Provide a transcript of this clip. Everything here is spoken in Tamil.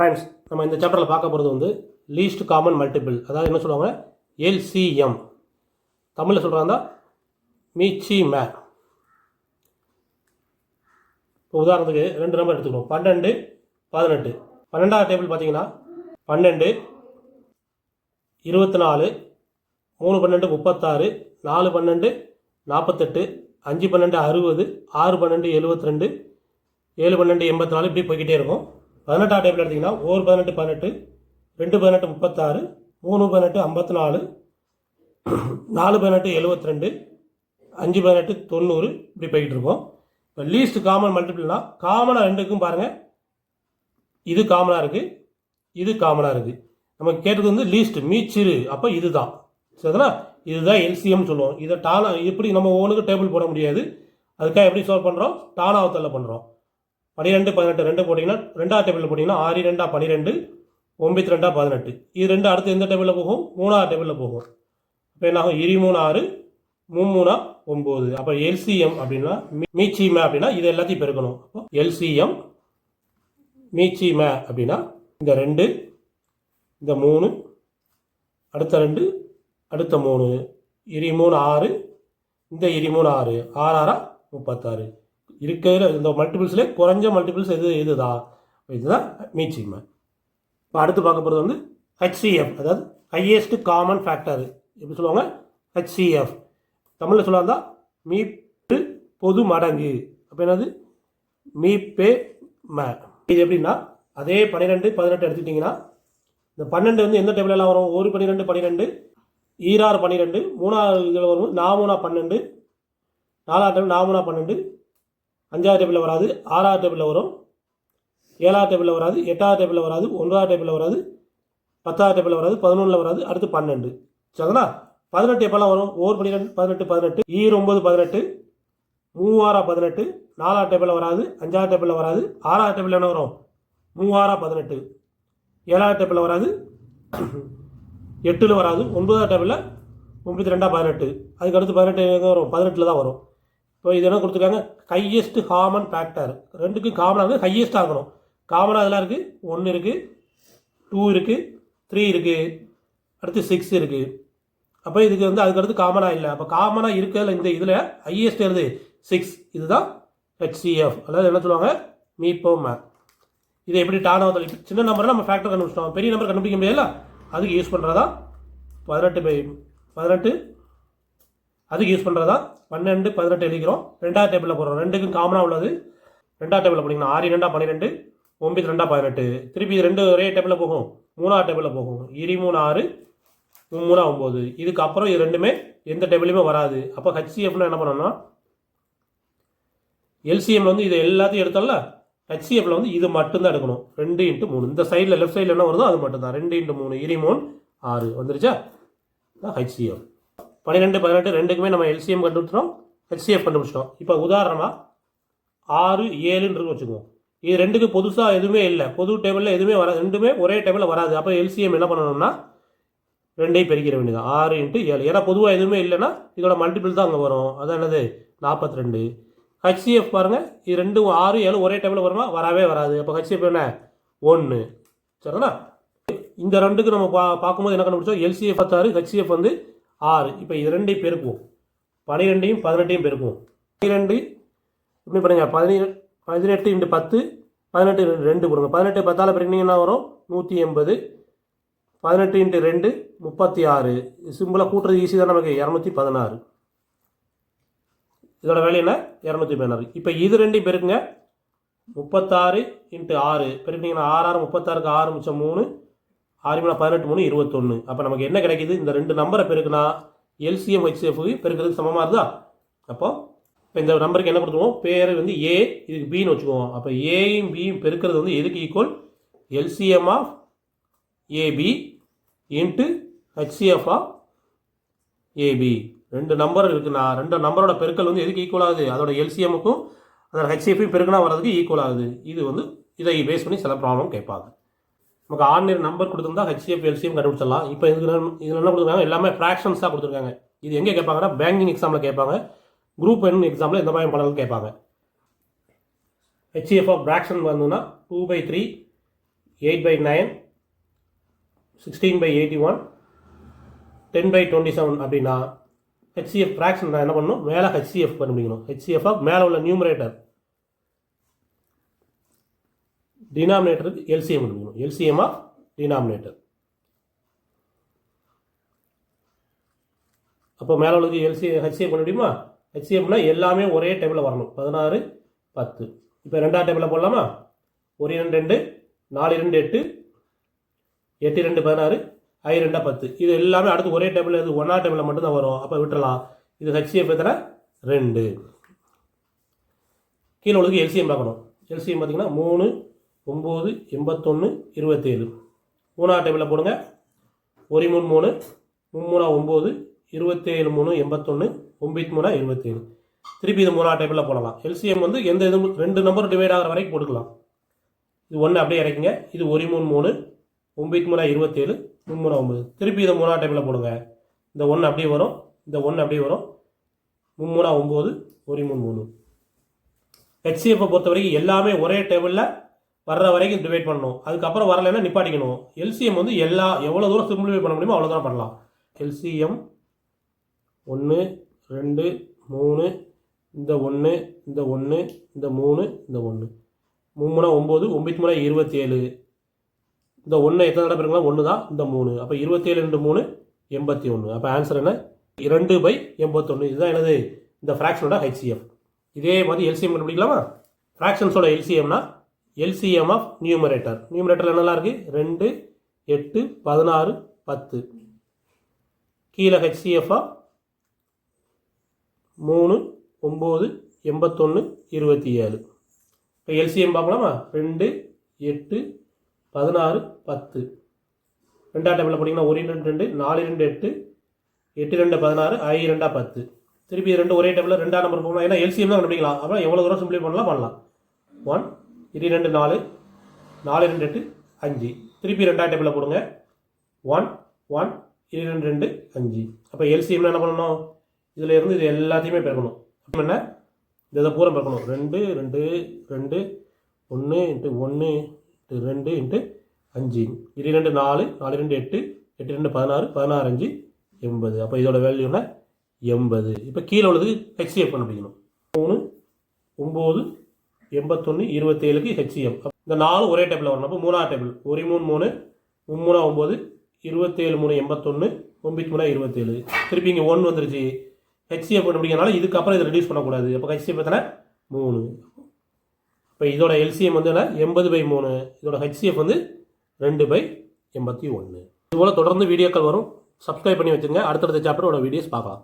ஃப்ரெண்ட்ஸ் நம்ம இந்த சாப்டரில் பார்க்க போகிறது வந்து லீஸ்ட் காமன் மல்டிபிள் அதாவது என்ன சொல்லுவாங்க? எல்சிஎம் தமிழில் சொல்கிறாங்க மீச்சி மே. இப்போ உதாரணத்துக்கு ரெண்டு நம்பர் எடுத்துக்கணும். பன்னெண்டு பதினெட்டு. பன்னெண்டாவது டேபிள் பார்த்தீங்கன்னா பன்னெண்டு இருபத்தி நாலு மூணு பன்னெண்டு முப்பத்தாறு நாலு பன்னெண்டு நாற்பத்தெட்டு அஞ்சு பன்னெண்டு அறுபது ஆறு பன்னெண்டு எழுபத்தி ரெண்டு ஏழு பன்னெண்டு எண்பத்தி நாலு இப்படி போய்கிட்டே இருக்கும். பதினெட்டாம் டேபிள் எடுத்திங்கன்னா ஒரு பதினெட்டு பதினெட்டு ரெண்டு பதினெட்டு முப்பத்தாறு மூணு பதினெட்டு ஐம்பத்தி நாலு நாலு பதினெட்டு எழுபத்தி ரெண்டு அஞ்சு பதினெட்டு தொண்ணூறு இப்படி போய்கிட்டு இருக்கோம். இப்போ லீஸ்ட் காமன் மல்டிபிள்னா காமனாக ரெண்டுக்கும் பாருங்கள் இது காமனாக இருக்குது இது காமனாக இருக்குது நமக்கு கேட்டது வந்து லீஸ்ட் மீச்சிறு அப்போ இதுதான். சரிங்களா? இதுதான் எல்சிஎம் சொல்லுவோம். இதை டானா எப்படி நம்ம ஒவ்வொன்றுக்கு டேபிள் போட முடியாது. அதுக்காக எப்படி சால்வ் பண்ணுறோம் டானாவத்தில் பண்ணுறோம் பன்னிரெண்டு பதினெட்டு ரெண்டு போட்டிங்கன்னா ரெண்டாவது டேபிளில் போட்டிங்கன்னா ஆறு ரெண்டா பன்னிரெண்டு ஒம்பத்தி ரெண்டா பதினெட்டு. இது ரெண்டு அடுத்து எந்த டேபிளில் போகும்? மூணாவது டேபிளில் போகும். இப்போ என்னாகும் இரு மூணு ஆறு மூணா ஒம்பது அப்போ எல்சிஎம் அப்படின்னா மீ- மீச்சிமே அப்படின்னா இது எல்லாத்தையும் பெருக்கணும். அப்போ எல்சிஎம் மீச்சிமே அப்படின்னா இந்த ரெண்டு இந்த மூணு அடுத்த ரெண்டு அடுத்த மூணு. இரு மூணு ஆறு இந்த இரு மூணு ஆறு. ஆறு ஆறா முப்பத்தாறு. இருக்கிற இந்த மல்டிபிள்ஸ்லே குறைஞ்ச மல்டிபிள்ஸ் எது இதுதான் இதுதான் மீச்சிமே இப்போ அடுத்து பார்க்க போகிறது வந்து ஹெச்சிஎஃப் அதாவது ஹையஸ்ட் காமன் ஃபேக்டர் எப்படி சொல்லுவாங்க? ஹெச்சிஎஃப் தமிழில் சொல்லாந்தா மீப்பு பொது மடங்கு. அப்போ என்னது? மீப்பே ம. இது எப்படின்னா அதே பன்னிரெண்டு பதினெட்டு எடுத்துக்கிட்டிங்கன்னா இந்த பன்னெண்டு வந்து எந்த டேபிள் எல்லாம் வரும்? ஒரு பன்னிரெண்டு பன்னிரெண்டு ஈராறு பன்னிரெண்டு மூணாவது இதில் வரும் நாமூணா பன்னெண்டு. நாலாவது டேபிள் நாமூணா பன்னெண்டு. அஞ்சாவது டேபிளில் வராது ஆறாவது டேபிளில் வரும் ஏழாவது டேபிளில் வராது எட்டாவது டேபிளில் வராது ஒன்பதாவது டேபிளில் வராது பத்தாவது டேபிளில் வராது பதினொன்றில் வராது அடுத்து பன்னெண்டு. சரிங்களா பதினெட்டு எப்போல்லாம் வரும்? ஓர் பன்னிரெண்டு பதினெட்டு பதினெட்டு ஈர் ஒம்பது பதினெட்டு மூவாரா பதினெட்டு நாலாவது டேபிளில் வராது அஞ்சாவது டேபிளில் வராது ஆறாவது டேபிளில் என்ன வரும்? மூவாரா பதினெட்டு. ஏழாவது டேபிளில் வராது எட்டில் வராது ஒன்பதாவது டேபிளில் முப்பத்தி ரெண்டாக பதினெட்டு. அதுக்கு அடுத்து பதினெட்டு வரும்? பதினெட்டில் தான் வரும். இப்போ இது என்ன கொடுத்துருக்காங்க? ஹையஸ்ட் காமன் ஃபேக்டர் ரெண்டுக்கும் காமனாக இருக்குது ஹையஸ்ட் ஆகணும். காமனாக இதெல்லாம் இருக்குது ஒன்று இருக்குது டூ இருக்குது த்ரீ இருக்குது அடுத்து சிக்ஸ் இருக்குது அப்போ இதுக்கு வந்து அதுக்கு அடுத்து காமனாக இல்லை. அப்போ காமனாக இருக்கிறதுல இந்த இதில் ஹையஸ்ட் எழுது சிக்ஸ் இதுதான் ஹெச்சிஎஃப் அதாவது என்ன சொல்லுவாங்க? மீப்போ மேக் இது எப்படி டான் ஆகுது? சின்ன நம்பரை நம்ம ஃபேக்டர் கண்டுபிடிச்சிட்டோம். பெரிய நம்பர் கண்டுபிடிக்க முடியல அதுக்கு யூஸ் பண்ணுறதா பதினெட்டு பை பதினெட்டு அதுக்கு யூஸ் பண்ணுறதா பன்னெண்டு பதினெட்டு எழுதிக்கிறோம். ரெண்டாவது டேபிளில் போடுறோம். ரெண்டுக்கும் காமனாக உள்ளது. ரெண்டாவது டேபிளில் போனீங்கன்னா ஆறு ரெண்டா பன்னிரெண்டு ஒம்பது ரெண்டா பதினெட்டு. திருப்பி இது ரெண்டு ஒரே டேபிளில் போகும். மூணாவது டேபிளில் போகும். இரு மூணு ஆறு மூணா ஒம்பது இதுக்கு அப்புறம் இது ரெண்டுமே எந்த டேபிளுமே வராது. அப்போ ஹெச்சிஎஃப்ல என்ன பண்ணணும்னா எல்சிஎம்ல வந்து இதை எல்லாத்தையும் எடுத்தோம்ல ஹெச்சிஎஃப்ல வந்து இது மட்டும்தான் எடுக்கணும். ரெண்டு இன்ட்டு மூணு. இந்த சைடில் லெஃப்ட் சைடில் என்ன வருதோ அது மட்டும்தான். ரெண்டு இன்ட்டு மூணு இரு மூணு ஆறு. வந்துருச்சா? ஹெச்சிஎஃப் பன்னிரெண்டு பதினெட்டு ரெண்டுக்குமே நம்ம எல்சிஎம் கண்டுபிடிச்சிட்டோம். ஹெச்சிஎஃப் கண்டுபிடிச்சிட்டோம். இப்போ உதாரணமாக ஆறு ஏழுன்றது வச்சுக்குவோம். இது ரெண்டுக்கு புதுசாக எதுவுமே இல்லை. பொது டேபிளில் எதுவுமே வராது. ரெண்டுமே ஒரே டேபிளில் வராது. அப்போ எல்சிஎம் என்ன பண்ணணும்னா ரெண்டையும் பெருக்கிற வேண்டியது ஆறு இன்ட்டு ஏழு. ஏன்னா பொதுவாக எதுவுமே இல்லைன்னா இதோட மல்டிபிள் தான் அங்கே வரும். அதான் என்னது? நாற்பத்தி ரெண்டு ஹெச்சிஎஃப் பாருங்கள் இது ரெண்டு ஆறு ஏழு ஒரே டேபிளில் வருமா? வரவே வராது. அப்போ ஹெச்சிஎஃப் என்ன? ஒன்று சரிங்களா இந்த ரெண்டுக்கு நம்ம பா பார்க்கும்போது என்ன கண்டுபிடிச்சோம்? எல்சிஎஃப் பத்தாறு ஹெச்சிஎஃப் வந்து ஆறு. இப்போ இது ரெண்டையும் பெருக்குவோம். பனிரெண்டையும் பதினெட்டையும் பெருக்குவோம். பன்னிரெண்டு இப்படி பண்ணுங்கள் பதினேழு பதினெட்டு இன்ட்டு பத்து பதினெட்டு இன்ட்டு ரெண்டு கொடுங்க. பதினெட்டு பத்தால் பெருக்கினீங்கன்னா வரும்? நூற்றி எண்பது. பதினெட்டு இன்ட்டு ரெண்டு முப்பத்தி ஆறு. சிம்பிளாக கூட்டுறது ஈஸி தான் நமக்கு. இரநூத்தி பதினாறு. இதோட வேலை என்ன? இரநூத்தி பதினாறு. இப்போ இது ரெண்டையும் பெருக்குங்க. முப்பத்தாறு இன்ட்டு ஆறு. பெருக்கினீங்கன்னா ஆறு ஆறு முப்பத்தாறுக்கு ஆறு மிச்சம் மூணு. ஆறு மூணு பதினெட்டு மூணு இருபத்தொன்று அப்போ நமக்கு என்ன கிடைக்குது? இந்த ரெண்டு நம்பரை பெருக்குனா எல்சிஎம் ஹெச்எஃப்க்கு பெருக்கிறதுக்கு சமமாக இருந்தா அப்போ இப்போ இந்த நம்பருக்கு என்ன கொடுத்துருவோம்? பேர் வந்து ஏ இதுக்கு பின்னு வச்சுக்குவோம். அப்போ ஏயும் பியும் பெருக்கிறது வந்து எதுக்கு equal LCM of AB into HCF of AB ரெண்டு நம்பர் இருக்குன்னா ரெண்டு நம்பரோட பெருக்கல் வந்து எதுக்கு ஈக்குவல் ஆகுது? அதோட எல்சிஎமுக்கும் அதோட ஹெச்சிஎஃப்பையும் பெருக்கினா வர்றதுக்கு ஈக்குவல் ஆகுது. இது வந்து இதை பேஸ் பண்ணி சில ப்ராப்ளம் கேட்பாங்க. நமக்கு ஆன்லைன் நம்பர் கொடுத்துருந்தா ஹெச்சிஎஃப் எல்சிஎம் கண்டுபிடிச்சிடலாம். இப்போ இதுக்கு இதில் என்ன கொடுத்துருக்காங்க? எல்லாமே ஃப்ராக்ஷன்ஸாக கொடுத்துருக்காங்க. இது எங்கே கேட்பாங்கன்னா பேங்கிங் எக்ஸாமில் கேட்பாங்க. குரூப் என் எக்ஸாமில் இந்த மாதிரி பாடல்கள் கேட்பாங்க. ஹெச்சிஎஃப் ஆஃப் ஃப்ராக்ஷன் வந்ததுன்னா two by three eight by nine sixteen by eighty one ten by twenty seven அப்படின்னா ஹெச்சிஎஃப் ஃப்ராக்ஷன் நான் என்ன பண்ணணும்? மேலே ஹெச்சிஎஃப் கண்டுபிடிக்கணும். ஹெச்சிஎஃப் மேலே உள்ள நியூமரேட்டர் டினாமினேட்டருக்கு எல்சிஎம் எடுக்கணும் எல்சிஎம் ஆஃப் டினாமினேட்டர் அப்போ மேலே உள்ளது எல்சி ஹெச்சிஎம் பண்ண முடியுமா? ஹெச்சிஎம்னா எல்லாமே ஒரே டேபிளில் வரணும். பதினாறு பத்து. இப்போ ரெண்டாவது டேபிளில் போடலாமா? ஒரு இரண்டு ரெண்டு நாலு இரண்டு எட்டு எட்டு ரெண்டு பதினாறு ஐ ரெண்டா பத்து. இது எல்லாமே அடுத்து ஒரே டேபிள் இது ஒன்றா டேபிளில் மட்டும்தான் வரும். அப்போ விட்டுறலாம். இது ஹெச்சிஎம் எத்தனை? ரெண்டு. கீழே உள்ளதுக்கு எல்சிஎம் பார்க்கணும். எல்சிஎம் பார்த்தீங்கன்னா மூணு ஒம்பது எண்பத்தொன்று இருபத்தேழு. மூணாவது டேபிளில் போடுங்க. ஒரு மூணு மூணு மும்மூணா ஒம்பது இருபத்தேழு மூணு எண்பத்தொன்று ஒம்பத்தி மூணா இருபத்தேழு. திருப்பி இது மூணாவது டேபிளில் போடலாம். எல்சிஎம் வந்து எந்த இது ரெண்டு நம்பர் டிவைட் ஆகிற வரைக்கும் போட்டுக்கலாம். இது ஒன்று அப்படியே இறக்கிங்க. இது ஒரு மூணு மூணு ஒம்பத்தி மூணா இருபத்தேழு மும்மூணா ஒம்பது. திருப்பி இதை மூணாவது டேபிளில் போடுங்க. இந்த ஒன்று அப்படியே வரும். இந்த ஒன்று அப்படியே வரும். மும்மூணா ஒம்பது ஒரு மூணு மூணு. ஹெச்சிஎஃப்பை பொறுத்த வரைக்கும் எல்லாமே ஒரே டேபிளில் வர்ற வரைக்கும் டிவைட் பண்ணணும். அதுக்கப்புறம் வரலைன்னா நிப்பாட்டிக்கணும். எல்சிஎம் வந்து எல்லா எவ்வளோ தூரம் சிம்பிளிஃபை பண்ண முடியுமோ அவ்வளோ தூரம் பண்ணலாம். எல்சிஎம் ஒன்று ரெண்டு மூணு இந்த ஒன்று இந்த ஒன்று இந்த மூணு இந்த ஒன்று மூணு ஒம்பது ஒம்பத்தி முறை இருபத்தேழு. இந்த ஒன்று எத்தனை தடவை பெருக்கலாம் ஒன்று தான் இந்த மூணு. அப்போ இருபத்தேழு ரெண்டு மூணு எண்பத்தி ஒன்று அப்போ ஆன்சர் என்ன? இரண்டு பை எண்பத்தொன்று இதுதான் எனது இந்த ஃப்ராக்ஷனோட ஹெச்சிஎஃப் இதே மாதிரி எல்சிஎம் கண்டுபிடிக்கலாமா? ஃப்ராக்ஷன்ஸோட எல்சிஎம்னா எல்சிஎம் ஆஃப் நியூமரேட்டர் நியூமரேட்டர் என்னெல்லாம் இருக்குது ரெண்டு எட்டு பதினாறு பத்து. கீழே ஹெச்சிஎஃப் ஆஃப் மூணு ஒம்பது எண்பத்தொன்று இருபத்தி ஏழு இப்போ எல்சிஎம் பார்க்கலாமா? ரெண்டு எட்டு பதினாறு பத்து. ரெண்டாம் டேபிளில் போட்டிங்கன்னா ஒரு ரெண்டு ரெண்டு நாலு ரெண்டு எட்டு. எட்டு ரெண்டு பதினாறு ஐ ரெண்டா பத்து. திருப்பி ரெண்டு ஒரே டேபிளில் ரெண்டாம் நம்பர் போகணும். ஏன்னா எல்சிஎம் தான் கண்டுபிடிக்கலாம். அப்புறம் எவ்வளோ தூரம் சிம்பிளை பண்ணலாம்? பண்ணலாம். ஒன் இது ரெண்டு நாலு. நாலு ரெண்டு எட்டு அஞ்சு. திருப்பி ரெண்டாயிரம் டேபிளில் போடுங்க. ஒன் ஒன் இது ரெண்டு ரெண்டு அஞ்சு. அப்போ எல்சிஎம்னா என்ன பண்ணணும்? இதில் இருந்து இது எல்லாத்தையுமே பெருக்கணும். அப்ப என்ன? இந்த இதை பூரா பெருக்கணும். ரெண்டு ரெண்டு ரெண்டு ஒன்று இன்ட்டு ஒன்று இன்ட்டு ரெண்டு இன்ட்டு அஞ்சு. இது ரெண்டு நாலு. நாலு ரெண்டு எட்டு. எட்டு ரெண்டு பதினாறு. பதினாறு அஞ்சு. எண்பது. அப்போ இதோட வேல்யூனா எண்பது. இப்போ கீழே உள்ளதுக்கு ஹெச்சிஎஃப் கண்டுபிடிக்கணும். மூணு ஒம்பது எண்பத்தொன்று இருபத்தேழுக்கு ஹெச்சிஎம் இந்த நாலு ஒரே டேபிளில் வரணும். அப்போ மூணாவது டேபிள் ஒரு மூணு மூணு மும்மூணா ஒம்பது இருபத்தேழு மூணு எண்பத்தொன்று ஒம்பத்தி மூணா இருபத்தேழு. திருப்பி இங்கே ஒன்று வந்துருச்சு. ஹெச்சிஎஃப் கண்டுபிடிக்கிறனால இதுக்கப்புறம் இதை ரெடியூஸ் பண்ணக்கூடாது. அப்போ ஹெச்சிஎஃப் எத்தனை? மூணு. இப்போ இதோட எல்சிஎம் வந்து என்ன? எண்பது பை மூணு. இதோட ஹெச்சிஎஃப் வந்து ரெண்டு பை எண்பத்தி ஒன்று இதுபோல் தொடர்ந்து வீடியோக்கள் வரும். சப்ஸ்கிரைப் பண்ணி வச்சுங்க. அடுத்தடுத்த சாப்டரோட வீடியோஸ் பார்க்கலாம்.